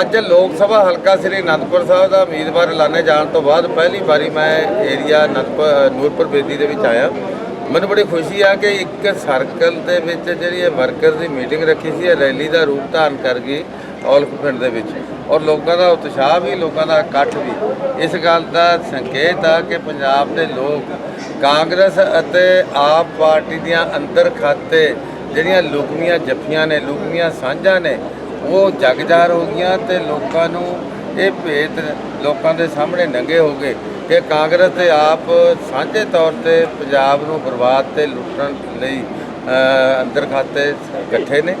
ਅੱਜ ਲੋਕ ਸਭਾ ਹਲਕਾ ਸ੍ਰੀ ਅਨੰਦਪੁਰ ਸਾਹਿਬ ਦਾ ਉਮੀਦਵਾਰ ਐਲਾਨੇ ਜਾਣ ਤੋਂ ਬਾਅਦ ਪਹਿਲੀ ਵਾਰੀ ਮੈਂ ਏਰੀਆ ਅਨੰਦਪੁਰ ਨੂਰਪੁਰ ਬੇਦੀ ਦੇ ਵਿੱਚ ਆਇਆ। ਮੈਨੂੰ ਬੜੀ ਖੁਸ਼ੀ ਆ ਕਿ ਇੱਕ ਸਰਕਲ ਦੇ ਵਿੱਚ ਜਿਹੜੀ ਇਹ ਵਰਕਰ ਦੀ ਮੀਟਿੰਗ ਰੱਖੀ ਸੀ, ਇਹ ਰੈਲੀ ਦਾ ਰੂਪ ਧਾਰਨ ਕਰ ਗਈ ਔਲਖ ਪਿੰਡ ਦੇ ਵਿੱਚ। ਔਰ ਲੋਕਾਂ ਦਾ ਉਤਸ਼ਾਹ ਵੀ, ਲੋਕਾਂ ਦਾ ਇਕੱਠ ਵੀ। ਇਸ ਗੱਲ ਦਾ ਸੰਕੇਤ ਆ ਕਿ ਪੰਜਾਬ ਦੇ ਲੋਕ ਕਾਂਗਰਸ ਅਤੇ ਆਪ ਪਾਰਟੀ ਦੀਆਂ ਅੰਦਰ ਖਾਤੇ ਜਿਹੜੀਆਂ ਲੁਕਮੀਆਂ ਜੱਫੀਆਂ ਨੇ ਲੁਕਮੀਆਂ ਸਾਂਝਾਂ ਨੇ ਉਹ ਜਗਜਾਰ ਹੋ ਗਈਆਂ ਤੇ ਲੋਕਾਂ ਨੂੰ ਇਹ ਭੇਤ ਲੋਕਾਂ ਦੇ ਸਾਹਮਣੇ ਨੰਗੇ ਹੋ ਗਏ ਕਿ ਕਾਂਗਰਸ ਤੇ ਆਪ ਸਾਂਝੇ ਤੌਰ ਤੇ ਪੰਜਾਬ ਨੂੰ ਬਰਬਾਦ ਤੇ ਲੁੱਟਣ ਲਈ ਅੰਦਰ ਖਾਤੇ ਇਕੱਠੇ ਨੇ।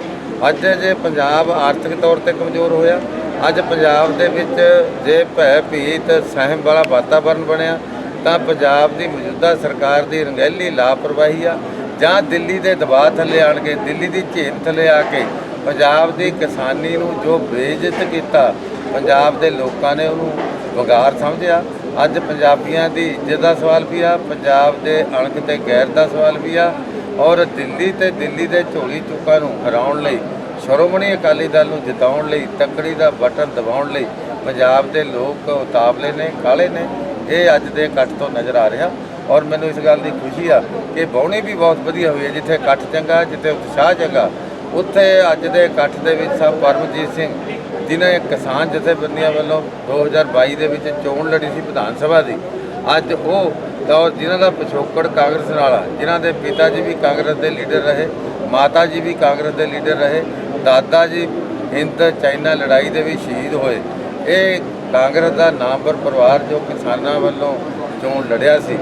ਅੱਜ ਜੇ ਪੰਜਾਬ ਆਰਥਿਕ ਤੌਰ ਤੇ ਕਮਜ਼ੋਰ ਹੋਇਆ। ਅੱਜ ਪੰਜਾਬ ਦੇ ਵਿੱਚ ਜੇ ਭੈ ਭੀਤ, ਸਹਿਮ ਵਾਲਾ ਵਾਤਾਵਰਣ ਬਣਿਆ, ਤਾਂ ਪੰਜਾਬ ਦੀ ਮੌਜੂਦਾ ਸਰਕਾਰ ਦੀ ਰੰਗੈਲੀ ਲਾਪਰਵਾਹੀ ਆ। ਜਾਂ ਦਿੱਲੀ ਦੇ ਦਬਾਅ ਥੱਲੇ ਆਣ ਕੇ, ਦਿੱਲੀ ਦੀ ਝੇਲ ਥੱਲੇ ਆ ਕੇ ਪੰਜਾਬ ਦੀ ਕਿਸਾਨੀ ਨੂੰ ਜੋ ਬੇਇੱਜ਼ਤ ਕੀਤਾ, ਪੰਜਾਬ ਦੇ ਲੋਕਾਂ ਨੇ ਉਹਨੂੰ ਵਗਾਰ ਸਮਝਿਆ। ਅੱਜ ਪੰਜਾਬੀਆਂ ਦੀ ਇੱਜ਼ਤ ਦਾ ਸਵਾਲ ਵੀ ਆ, ਪੰਜਾਬ ਦੇ ਅਣਖ ਤੇ ਗੈਰ ਦਾ ਸਵਾਲ ਵੀ ਆ ਔਰ ਦਿੱਲੀ ਤੇ ਦਿੱਲੀ ਦੇ ਝੋਲੀ ਚੁੱਕਾਂ ਨੂੰ ਹਰਾਉਣ ਲਈ, ਸ਼੍ਰੋਮਣੀ ਅਕਾਲੀ ਦਲ ਨੂੰ ਜਿਤਾਉਣ ਲਈ, ਤੱਕੜੀ ਦਾ ਬਟਨ ਦਬਾਉਣ ਲਈ ਪੰਜਾਬ ਦੇ ਲੋਕ ਉਤਾਵਲੇ ਨੇ, ਕਾਲੇ ਨੇ, ਇਹ ਅੱਜ ਦੇ ਇਕੱਠ ਤੋਂ ਨਜ਼ਰ ਆ ਰਿਹਾ। ਔਰ ਮੈਨੂੰ ਇਸ ਗੱਲ ਦੀ ਖੁਸ਼ੀ ਆ ਕਿ ਬਾਉਣੀ ਵੀ ਬਹੁਤ ਵਧੀਆ ਹੋਈ ਹੈ, ਜਿੱਥੇ ਇਕੱਠ ਚੰਗਾ, ਜਿੱਥੇ ਉਤਸ਼ਾਹ ਚੰਗਾ ਉੱਥੇ ਅੱਜ ਦੇ ਇਕੱਠ ਦੇ ਵਿੱਚ ਸਭ ਪਰਮਜੀਤ ਸਿੰਘ ਜਿਨ੍ਹਾਂ ਕਿਸਾਨ ਜਥੇਬੰਦੀਆਂ ਵੱਲੋਂ 2022 ਦੇ ਵਿੱਚ ਚੋਣ ਲੜੀ ਸੀ ਵਿਧਾਨ ਸਭਾ ਦੀ। ਅੱਜ ਉਹ ਦੌਰ ਜਿਨ੍ਹਾਂ ਦਾ ਪਿਛੋਕੜ ਕਾਂਗਰਸ ਨਾਲ ਆ, ਜਿਨ੍ਹਾਂ ਦੇ ਪਿਤਾ ਜੀ ਵੀ ਕਾਂਗਰਸ ਦੇ ਲੀਡਰ ਰਹੇ, ਮਾਤਾ ਜੀ ਵੀ ਕਾਂਗਰਸ ਦੇ ਲੀਡਰ ਰਹੇ, ਦਾਦਾ ਜੀ ਹਿੰਦ ਚਾਈਨਾ ਲੜਾਈ ਦੇ ਵੀ ਸ਼ਹੀਦ ਹੋਏ। ਇਹ ਕਾਂਗਰਸ ਦਾ ਨਾਮਵਰ ਪਰਿਵਾਰ ਜੋ ਕਿਸਾਨਾਂ ਵੱਲੋਂ ਚੋਣ ਲੜਿਆ ਸੀ,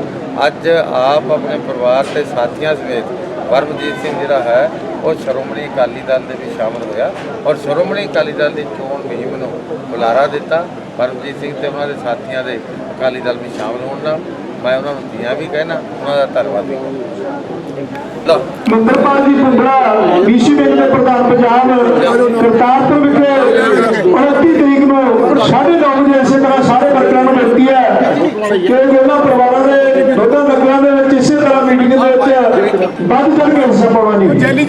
ਅੱਜ ਆਪ ਆਪਣੇ ਪਰਿਵਾਰ ਤੇ ਸਾਥੀਆਂ ਸਮੇਤ ਪਰਮਜੀਤ ਸਿੰਘ ਜਿਹੜਾ ਹੈ, ਉਹ ਸ਼੍ਰੋਮਣੀ ਅਕਾਲੀ ਦਲ ਦੇ ਵਿੱਚ ਸ਼ਾਮਲ ਹੋਇਆ ਔਰ ਸ਼੍ਰੋਮਣੀ ਅਕਾਲੀ ਦਲ ਦੀ ਚੋਣ ਮੁਹਿੰਮ ਨੂੰ ਬੁਲਾਰਾ ਦਿੱਤਾ। ਪਰਮਜੀਤ ਸਿੰਘ ਤੇ ਉਹਨਾਂ ਦੇ ਸਾਥੀਆਂ ਦੇ ਅਕਾਲੀ ਦਲ ਵਿੱਚ ਸ਼ਾਮਲ ਹੋਣ ਨਾਲ ਮੈਂ ਉਹਨਾਂ ਨੂੰ ਜੀਆਂ ਵੀ ਕਹਿਣਾ, ਉਹਨਾਂ ਦਾ ਧੰਨਵਾਦ ਵੀ ਮੰਦਰਪਾਲ ਜੀ ਭੁੰਦੜਾ ਬੀਸੀ ਬੈਂਕ ਦੇ ਪ੍ਰਧਾਨ ਪੰਜਾਬ ਕਰਤਾਰਪੁਰ ਵਿਖੇ 29 ਤਰੀਕ ਨੂੰ 9:30 ਵਜੇ ਇਸੇ ਤਰ੍ਹਾਂ ਸਾਰੇ ਵਰਕਰਾਂ ਨੂੰ ਬੇਨਤੀ ਹੈ। ਕਿ ਉਹਨਾਂ ਪਰਿਵਾਰਾਂ ਦੇ ਦੋਨਾਂ